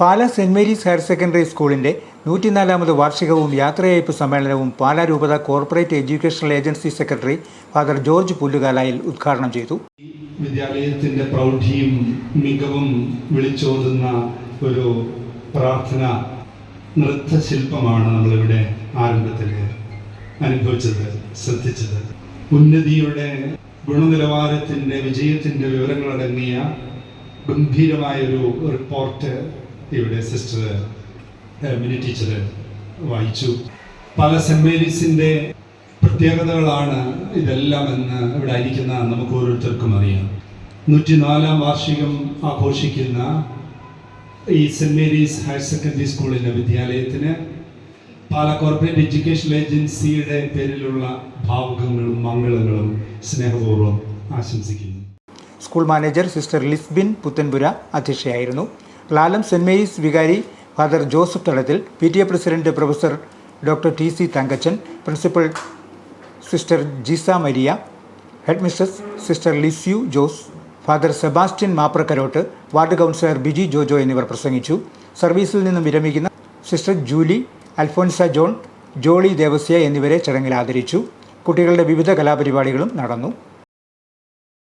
Pala Saint Mary's higher secondary സ്കൂളിന്റെ നൂറ്റിനാലാമത് വാർഷികവും യാത്രയയപ്പ് സമ്മേളനവും പാലാ രൂപത corporate educational agency secretary father George Pullukalayil ഉദ്ഘാടനം ചെയ്തു. വിദ്യാലയത്തിന്റെ പ്രൗഢിയും മികവും വിളിച്ചോതുന്ന ഒരു പ്രാർത്ഥന നൃത്തശില്പമാണ് നമ്മളിവിടെ ആരംഭത്തിൽ അനുഭവിച്ചത് ശ്രദ്ധിച്ചത്. ഉന്നതിയുടെ ഗുണനിലവാരത്തിന്റെ വിജയത്തിന്റെ വിവരങ്ങളടങ്ങിയ ഗംഭീരമായൊരു റിപ്പോർട്ട് ഇവിടെ സിസ്റ്റർ മിനി ടീച്ചർ വായിച്ചു. പല സെന്റ് മേരീസിന്റെ പ്രത്യേകതകളാണ് ഇതെല്ലാം എന്ന് ഇവിടെ ഇരിക്കുന്ന നമുക്ക് ഓരോരുത്തർക്കും അറിയാം. നൂറ്റിനാലാം വാർഷികം ആഘോഷിക്കുന്ന ഈ സെന്റ് മേരീസ് ഹയർ സെക്കൻഡറി സ്കൂളിന്റെ വിദ്യാലയത്തിന് പാല കോർപ്പറേറ്റ് എഡ്യൂക്കേഷൻ ഏജൻസിയുടെ പേരിലുള്ള ഭാവുകങ്ങളും മംഗളങ്ങളും സ്നേഹപൂർവം ആശംസിക്കുന്നു. School manager sister Lisbin Puthenpura അധ്യക്ഷയായിരുന്നു. Lalam Saint Mary's വികാരി father Joseph Thadathil P T A president professor doctor T C Thankachan principal sister Jisa Maria head mistress sister Lisieux Jose father Sebastian Maprakkarottu ward councillor Biji Jojo എന്നിവർ പ്രസംഗിച്ചു. സർവീസിൽ നിന്നും വിരമിക്കുന്ന sister Julie Alphonsa John Jolly Devasia എന്നിവരെ ചടങ്ങിൽ ആദരിച്ചു. കുട്ടികളുടെ വിവിധ കലാപരിപാടികളും നടന്നു.